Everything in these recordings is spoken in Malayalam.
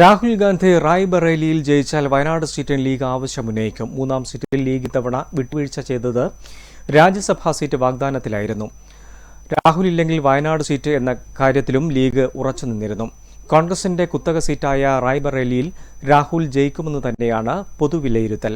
രാഹുൽ ഗാന്ധി റായ്ബറേലിയിൽ ജയിച്ചാൽ വയനാട് സീറ്റിൽ ലീഗ് ആവശ്യമുന്നയിക്കും. മൂന്നാം സീറ്റിൽ ലീഗ് ഇത്തവണ വിട്ടുവീഴ്ച ചെയ്തത് രാജ്യസഭാ സീറ്റ് വാഗ്ദാനത്തിലായിരുന്നു. രാഹുൽ ഇല്ലെങ്കിൽ വയനാട് സീറ്റ് എന്ന കാര്യത്തിലും ലീഗ് ഉറച്ചു നിന്നിരുന്നു. കോൺഗ്രസിന്റെ കുത്തക സീറ്റായ റായ്ബറേലിയിൽ രാഹുൽ ജയിക്കുമെന്ന് തന്നെയാണ് പൊതുവിലയിരുത്തൽ.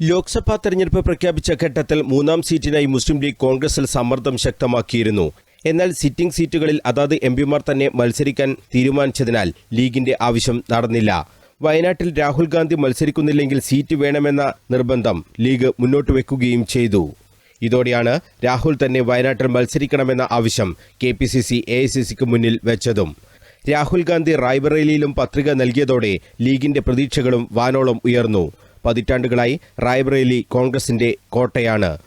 ലോക്സഭാ തെരഞ്ഞെടുപ്പ് പ്രഖ്യാപിച്ച ഘട്ടത്തിൽ മൂന്നാം സീറ്റിനായി മുസ്ലിം ലീഗ് കോൺഗ്രസിൽ സമ്മർദ്ദം ശക്തമാക്കിയിരുന്നു. എന്നാൽ സിറ്റിംഗ് സീറ്റുകളിൽ അതാത് എം പിമാർ തന്നെ മത്സരിക്കാൻ തീരുമാനിച്ചതിനാൽ ലീഗിന്റെ ആവശ്യം നടന്നില്ല. വയനാട്ടിൽ രാഹുൽ ഗാന്ധി മത്സരിക്കുന്നില്ലെങ്കിൽ സീറ്റ് വേണമെന്ന നിർബന്ധം ലീഗ് മുന്നോട്ട് വെക്കുകയും ചെയ്തു. ഇതോടെയാണ് രാഹുൽ തന്നെ വയനാട്ടിൽ മത്സരിക്കണമെന്ന ആവശ്യം K P C C A I C സിക്ക് മുന്നിൽ വെച്ചതും. രാഹുൽ ഗാന്ധി റായ്ബറേലിയിലും പത്രിക നൽകിയതോടെ ലീഗിന്റെ പ്രതീക്ഷകളും വാനോളം ഉയർന്നു. പതിറ്റാണ്ടുകളായി റായ്ബറേലി കോൺഗ്രസിന്റെ കോട്ടയാണ്.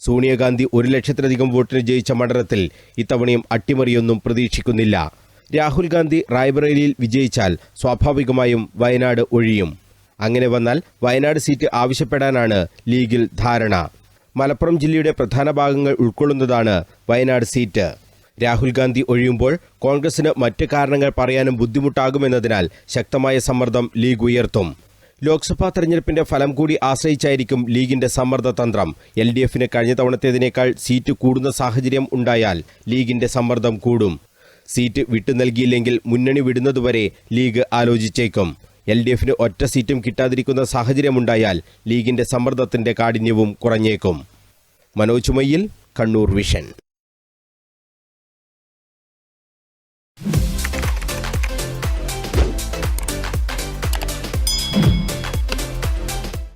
സോണിയാഗാന്ധി ഒരു ലക്ഷത്തിലധികം വോട്ടിന് ജയിച്ച മണ്ഡലത്തിൽ ഇത്തവണയും അട്ടിമറിയൊന്നും പ്രതീക്ഷിക്കുന്നില്ല. രാഹുൽ ഗാന്ധി റായ്ബറേലിയിൽ വിജയിച്ചാൽ സ്വാഭാവികമായും വയനാട് ഒഴിയും. അങ്ങനെ വന്നാൽ വയനാട് സീറ്റ് ആവശ്യപ്പെടാനാണ് ലീഗിൽ ധാരണ. മലപ്പുറം ജില്ലയുടെ പ്രധാന ഭാഗങ്ങൾ ഉൾക്കൊള്ളുന്നതാണ് വയനാട് സീറ്റ്. രാഹുൽ ഗാന്ധി ഒഴിയുമ്പോൾ കോൺഗ്രസിന് മറ്റ് കാരണങ്ങൾ പറയാനും ബുദ്ധിമുട്ടാകുമെന്നതിനാൽ ശക്തമായ സമ്മർദ്ദം ലീഗ് ഉയർത്തും. ലോക്സഭാ തെരഞ്ഞെടുപ്പിന്റെ ഫലം കൂടി ആശ്രയിച്ചായിരിക്കും ലീഗിന്റെ സമ്മർദ്ദ തന്ത്രം. എൽ ഡി എഫിന് കഴിഞ്ഞ തവണത്തേതിനേക്കാൾ സീറ്റ് കൂടുന്ന സാഹചര്യം ഉണ്ടായാൽ ലീഗിന്റെ സമ്മർദ്ദം കൂടും. സീറ്റ് വിട്ടു നൽകിയില്ലെങ്കിൽ മുന്നണി വിടുന്നതുവരെ ലീഗ് ആലോചിച്ചേക്കും. എൽ ഡി എഫിന് ഒറ്റ സീറ്റും കിട്ടാതിരിക്കുന്ന സാഹചര്യമുണ്ടായാൽ ലീഗിന്റെ സമ്മർദ്ദത്തിന്റെ കാഠിന്യവും കുറഞ്ഞേക്കും. മനോജ് മയ്യിൽ കണ്ണൂർ വിഷൻ.